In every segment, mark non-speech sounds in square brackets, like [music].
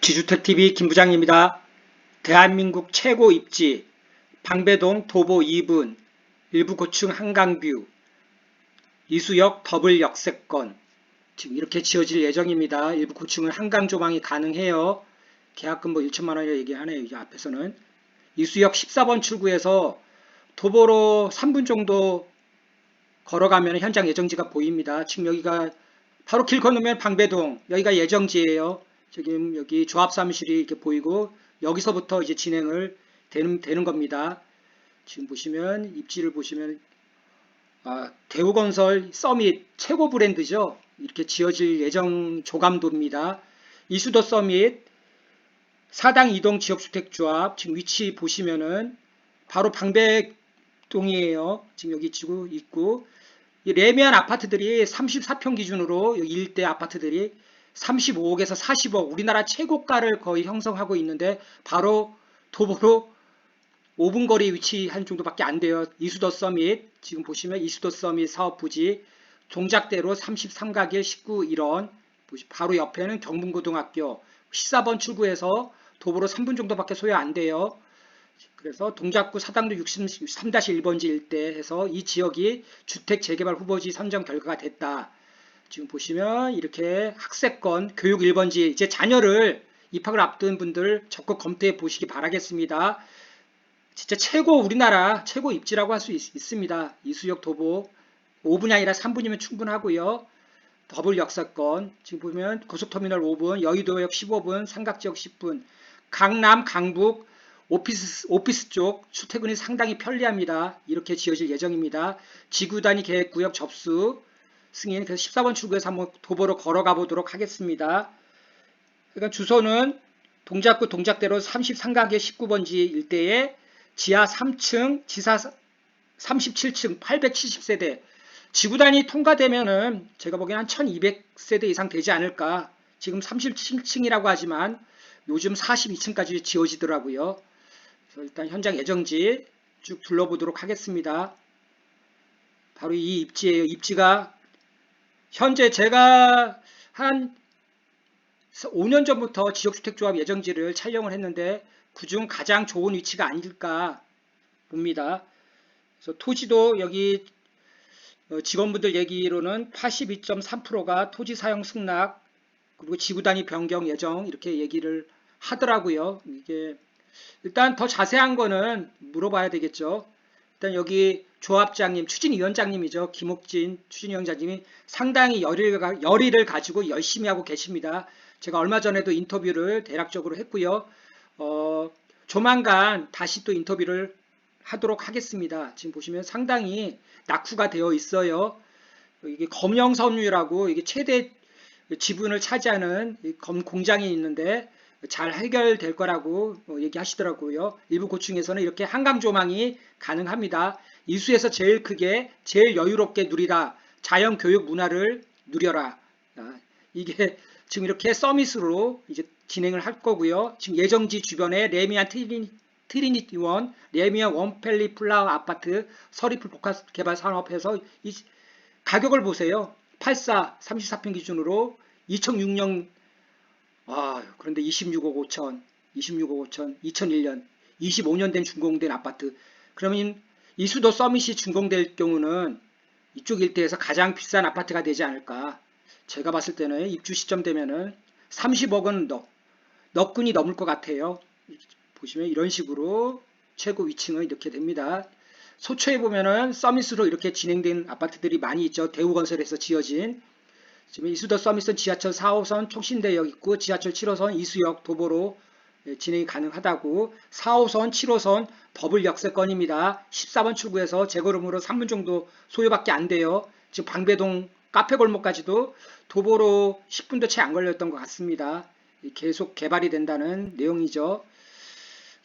지주택TV 김부장입니다. 대한민국 최고 입지 방배동 도보 2분 일부 고층 한강뷰 이수역 더블 역세권 지금 이렇게 지어질 예정입니다. 일부 고층은 한강 조망이 가능해요. 계약금 뭐 1천만 원이라 얘기하네요. 이 앞에서는 이수역 14번 출구에서 도보로 3분 정도 걸어가면 현장 예정지가 보입니다. 지금 여기가 바로 길 건너면 방배동 여기가 예정지예요. 지금 여기 조합 사무실이 이렇게 보이고 여기서부터 이제 진행을 되는, 되는 겁니다. 지금 보시면 입지를 보시면 아, 대우건설 서밋 최고 브랜드죠. 이렇게 지어질 예정 조감도입니다. 이수도 서밋 사당 이동 지역주택조합 지금 위치 보시면은 바로 방배동이에요. 지금 여기 지고 있고 이 레미안 아파트들이 34평 기준으로 여기 일대 아파트들이 35억에서 40억 우리나라 최고가를 거의 형성하고 있는데 바로 도보로 5분 거리 위치한 정도밖에 안 돼요. 이수도 서밋 지금 보시면 이수도 서밋 사업 부지 동작대로 33가길 19 1원 바로 옆에는 경분고등학교 14번 출구에서 도보로 3분 정도밖에 소요 안 돼요. 그래서 동작구 사당도 63-1번지 일대에서 이 지역이 주택 재개발 후보지 선정 결과가 됐다. 지금 보시면 이렇게 학세권 교육 1번지 이제 자녀를 입학을 앞둔 분들 적극 검토해 보시기 바라겠습니다. 진짜 최고 우리나라 최고 입지라고 할 수 있습니다. 이수역 도보 5분이 아니라 3분이면 충분하고요. 더블 역사권 지금 보면 고속터미널 5분, 여의도역 15분, 삼각지역 10분, 강남, 강북 오피스, 오피스 쪽 출퇴근이 상당히 편리합니다. 이렇게 지어질 예정입니다. 지구단위 계획구역 접수 승인 그래서 14번 출구에서 한번 도보로 걸어가 보도록 하겠습니다. 그러니까 주소는 동작구 동작대로 33가게 19번지 일대에 지하 3층, 지사 37층 870세대 지구단이 통과되면은 제가 보기엔 한 1200세대 이상 되지 않을까. 지금 37층이라고 하지만 요즘 42층까지 지어지더라고요. 그래서 일단 현장 예정지 쭉 둘러보도록 하겠습니다. 바로 이 입지예요. 입지가 현재 제가 한 5년 전부터 지역주택조합 예정지를 촬영을 했는데 그중 가장 좋은 위치가 아닐까 봅니다. 그래서 토지도 여기 어, 직원분들 얘기로는 82.3%가 토지 사용 승낙 그리고 지구 단위 변경 예정 이렇게 얘기를 하더라고요. 이게 일단 더 자세한 거는 물어봐야 되겠죠. 일단 여기 조합장님, 추진위원장님이죠. 김옥진 추진위원장님이 상당히 열의를, 열의를 가지고 열심히 하고 계십니다. 제가 얼마 전에도 인터뷰를 대략적으로 했고요. 어, 조만간 다시 또 인터뷰를 하도록 하겠습니다. 지금 보시면 상당히 낙후가 되어 있어요. 이게 검영섬유라고 이게 최대 지분을 차지하는 검 공장이 있는데 잘 해결될 거라고 어, 얘기하시더라고요. 일부 고층에서는 이렇게 한강 조망이 가능합니다. 이수에서 제일 크게 제일 여유롭게 누리라. 자연 교육 문화를 누려라. 아, 이게 [laughs] 지금 이렇게 서밋으로 이제 진행을 할 거고요. 지금 예정지 주변에 레미안 트리니, 트리니티원, 레미안 원펠리 플라워 아파트 서리풀 복합 개발 산업에서 이 가격을 보세요. 84 34평 기준으로 2006년 아, 그런데 26억 5천, 26억 5천, 2001년, 25년 된 준공된 아파트. 그러면 이 수도 서밋이 준공될 경우는 이쪽 일대에서 가장 비싼 아파트가 되지 않을까. 제가 봤을 때는 입주 시점 되면은 30억은 넉, 넉근이 넘을 것 같아요. 보시면 이런 식으로 최고 위층은 이렇게 됩니다. 소초에 보면은 서밋으로 이렇게 진행된 아파트들이 많이 있죠. 대우건설에서 지어진 지금 이수도 서밋은 지하철 4호선 총신대역 있고 지하철 7호선 이수역 도보로 예, 진행이 가능하다고 4호선 7호선 더블 역세권입니다. 14번 출구에서 제거름으로 3분 정도 소요밖에 안 돼요. 지금 방배동 카페 골목까지도 도보로 10분도 채 안 걸렸던 것 같습니다. 계속 개발이 된다는 내용이죠.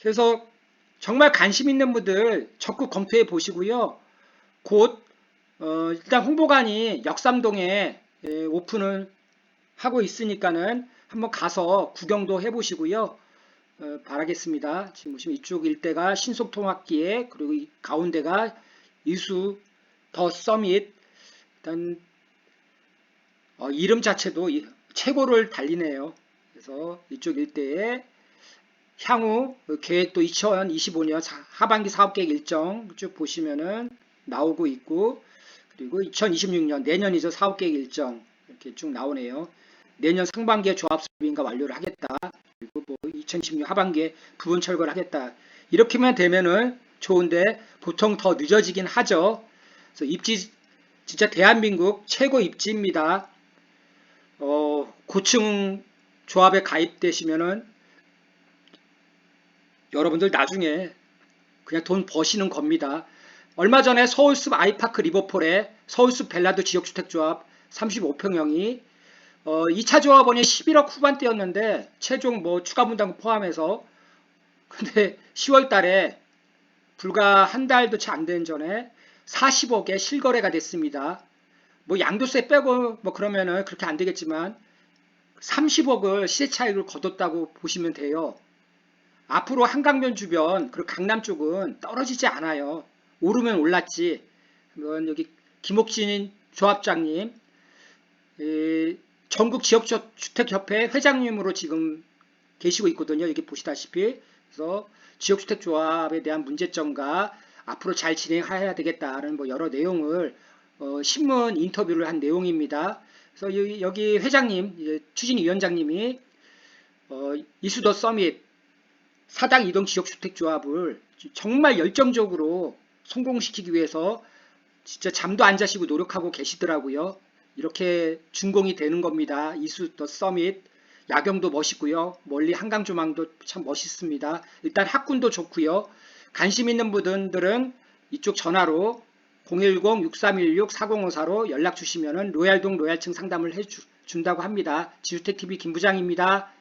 그래서 정말 관심 있는 분들 적극 검토해 보시고요. 곧 어, 일단 홍보관이 역삼동에 예, 오픈을 하고 있으니까는 한번 가서 구경도 해보시고요. 어, 바라겠습니다. 지금 보시면 이쪽 일대가 신속통합기에 그리고 이 가운데가 이수 더 서밋 일단 어, 이름 자체도 최고를 달리네요. 그래서 이쪽 일대에 향후 그 계획 도 2025년 하반기 사업계획 일정 쭉 보시면은 나오고 있고 그리고 2026년 내년이죠 사업계획 일정 이렇게 쭉 나오네요. 내년 상반기에 조합 수비인가 완료를 하겠다. 그리고 뭐 2026년 하반기에 부분 철거를 하겠다. 이렇게만 되면은 좋은데 보통 더 늦어지긴 하죠. 그래서 입지 진짜 대한민국 최고 입지입니다. 어, 고층 조합에 가입되시면은 여러분들 나중에 그냥 돈 버시는 겁니다. 얼마 전에 서울숲 아이파크 리버폴에 서울숲 벨라드 지역주택조합 35평형이 어, 2차 조합원이 11억 후반대였는데 최종 뭐 추가 분담금 포함해서 [laughs] 근데 10월 달에 불과 한 달도 채 안 된 전에 40억에 실거래가 됐습니다. 뭐 양도세 빼고 뭐 그러면은 그렇게 안 되겠지만 30억을 시세 차익을 거뒀다고 보시면 돼요. 앞으로 한강변 주변 그리고 강남 쪽은 떨어지지 않아요. 오르면 올랐지. 이건 여기 김옥진 조합장님, 이 전국 지역주택협회 회장님으로 지금 계시고 있거든요. 여기 보시다시피 그래서 지역주택조합에 대한 문제점과 앞으로 잘 진행해야 되겠다는 뭐 여러 내용을 어, 신문 인터뷰를 한 내용입니다. 그래서 여기, 여기 회장님, 추진위원장님이 어, 이수더 서밋 사당 이동 지역주택조합을 정말 열정적으로 성공시키기 위해서 진짜 잠도 안 자시고 노력하고 계시더라고요. 이렇게 준공이 되는 겁니다. 이수 더 서밋 야경도 멋있고요. 멀리 한강 조망도 참 멋있습니다. 일단 학군도 좋고요. 관심 있는 분들은 이쪽 전화로 010-6316-4054로 연락 주시면은 로얄동 로얄층 상담을 해 준다고 합니다. 지주택TV 김부장입니다.